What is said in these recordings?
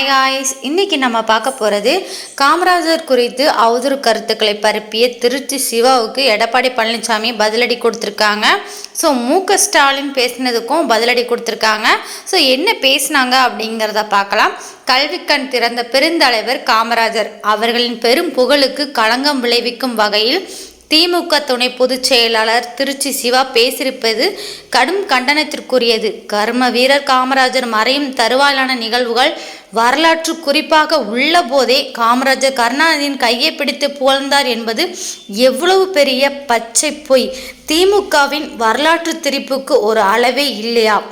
Hi guys இன்னைக்கு நம்ம பார்க்க போகிறது காமராஜர் குறித்து அவதூறு கருத்துக்களை பரப்பிய திருச்சி சிவாவுக்கு எடப்பாடி பழனிசாமி பதிலடி கொடுத்துருக்காங்க. ஸோ மு க ஸ்டாலின் பேசினதுக்கும் பதிலடி கொடுத்துருக்காங்க. ஸோ என்ன பேசினாங்க அப்படிங்கிறத பார்க்கலாம். கல்விக்கண் திறந்த பெருந்தலைவர் காமராஜர் அவர்களின் பெரும் புகழுக்கு களங்கம் விளைவிக்கும் வகையில் திமுக துணை பொதுச் செயலாளர் திருச்சி சிவா பேசியிருப்பது கடும் கண்டனத்திற்குரியது. கர்ம வீரர் காமராஜர் மறையும் தருவாயிலான நிகழ்வுகள் வரலாற்று குறிப்பாக உள்ள போதே காமராஜர் கருணாநிதியின் கையை பிடித்து புகழ்ந்தார் என்பது எவ்வளவு பெரிய பச்சை பொய். திமுகவின் வரலாற்று திரிப்புக்கு ஒரு அளவே இல்லையா?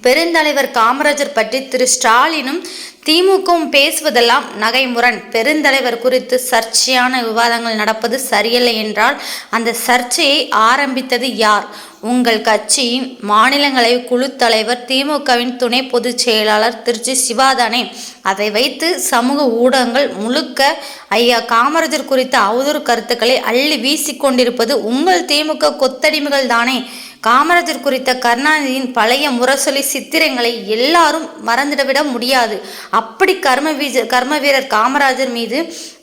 பெருந்தலைவர் காமராஜர் பற்றி திரு ஸ்டாலினும் திமுகவும் பேசுவதெல்லாம் நகைமுரண். பெருந்தலைவர் குறித்து சர்ச்சையான விவாதங்கள் நடப்பது சரியில்லை என்றால் அந்த சர்ச்சையை ஆரம்பித்தது யார்? உங்கள் கட்சியின் மாநிலங்களை குழு தலைவர் திமுகவின் துணை பொதுச் செயலாளர் திருச்சி சிவாதானே. அதை வைத்து சமூக ஊடகங்கள் முழுக்க ஐயா காமராஜர் குறித்த அவதூறு கருத்துக்களை அள்ளி வீசிக்கொண்டிருப்பது உங்கள் திமுக கொத்தடிமைகள் தானே காமராஜர் குறித்த கருணாநிதியின் பழைய முரசொலி சித்திரங்களை எல்லாரும் மறந்துவிட முடியாது. அப்படி கர்ம வீஜ கர்ம வீரர் காமராஜர் மீது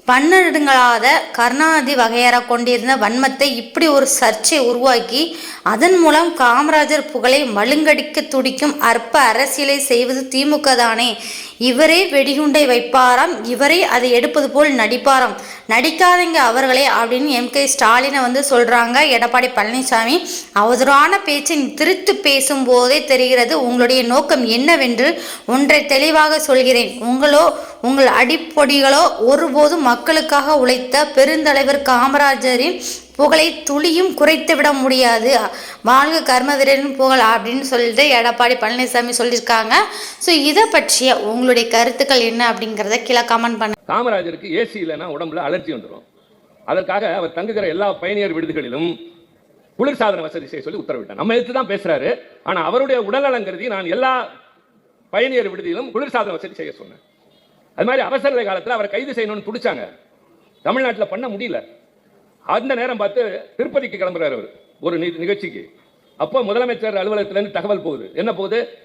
பன்னெடுங்களாத கருணாநிதி வகையற கொண்டிருந்த வன்மத்தை இப்படி ஒரு சர்ச்சை உருவாக்கி அதன் மூலம் காமராஜர் புகழை மழுங்கடிக்க துடிக்கும் அற்ப அரசியலை செய்வது திமுக தானே இவரே வெடிகுண்டை வைப்பாராம் இவரே அதை எடுப்பது போல் நடிப்பாராம். நடிக்காதீங்க அவர்களே அப்படின்னு எம். கே. ஸ்டாலினை வந்து சொல்கிறாங்க எடப்பாடி பழனிசாமி அவதூறான பேச்சை திருத்து பேசும் போதே தெரிகிறது உங்களுடைய நோக்கம் என்னவென்று ஒன்றை தெளிவாக சொல்கிறேன். உங்களோ உங்கள் அடிப்பொடிகளோ ஒருபோதும் மக்களுக்காக உழைத்த பெருந்தலைவர் காமராஜரின் புகழை துளியும் குறைத்து விட முடியாது. வாழ்க கர்ம வீரரின் புகழ் அப்படின்னு சொல்லிட்டு எடப்பாடி பழனிசாமி சொல்லியிருக்காங்க. ஸோ இதை பற்றிய உங்களுடைய கருத்துக்கள் என்ன அப்படிங்கிறத கீழே கமெண்ட் பண்ண. காமராஜருக்கு ஏசி இல்லைன்னா உடம்புல அலர்ஜி வந்துடும் அதற்காக அவர் தங்குகிற எல்லா பயணியர் விடுதிகளிலும் குளிர்சாதன வசதி செய்ய சொல்லி உத்தரவிட்டார். நம்ம எடுத்து தான் பேசுறாரு. ஆனால் அவருடைய உடல்நலம் கருதி நான் எல்லா பயணியர் விடுதியிலும் குளிர்சாதன வசதி செய்ய சொன்னேன். அது மாதிரி அவசர காலத்தில் அவரை கைது செய்யணும்னு துடிச்சாங்க. தமிழ்நாட்டில் பண்ண முடியல. அந்த நேரம் பார்த்து திருப்பதிக்கு கிளம்புறாரு அவர் ஒரு நி- நிகழ்ச்சிக்கு. அப்போ முதலமைச்சர் அலுவலகத்திலேருந்து தகவல் போகுது. என்ன போகுது?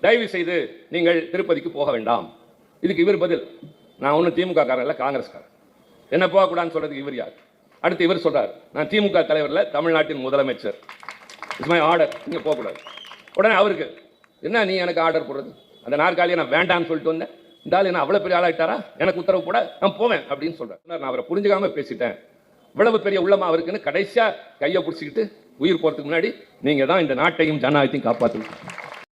தயவு செய்து நீங்கள் திருப்பதிக்கு போக வேண்டாம். இதுக்கு இவர் பதில். நான் ஒன்றும் திமுக காரன் இல்லை காங்கிரஸ்காரன். என்ன போகக்கூடாதுன்னு சொல்கிறதுக்கு இவர் யார்? அடுத்து இவர் சொல்கிறார் நான் திமுக தலைவரில் தமிழ்நாட்டின் முதலமைச்சர். இட்ஸ் மை ஆர்டர் நீங்கள் போகக்கூடாது. உடனே அவருக்கு என்ன நீ எனக்கு ஆர்டர் போடுறது? அந்த நாற்காலியை நான் வேண்டாம்னு சொல்லிட்டு வந்தேன். இந்த ஆள் என்ன அவ்வளோ பெரிய ஆளாயிட்டாரா? எனக்கு உத்தரவு போட நான் போவேன் அப்படின்னு சொல்கிறேன் நான் அவரை புரிஞ்சுக்காம பேசிட்டேன். இவ்வளவு பெரிய உள்ளமா அவருக்குன்னு கடைசியாக கையை பிடிச்சிக்கிட்டு உயிர் போகிறதுக்கு முன்னாடி நீங்கள் தான் இந்த நாட்டையும் ஜனநாயகத்தையும் காப்பாற்றணும்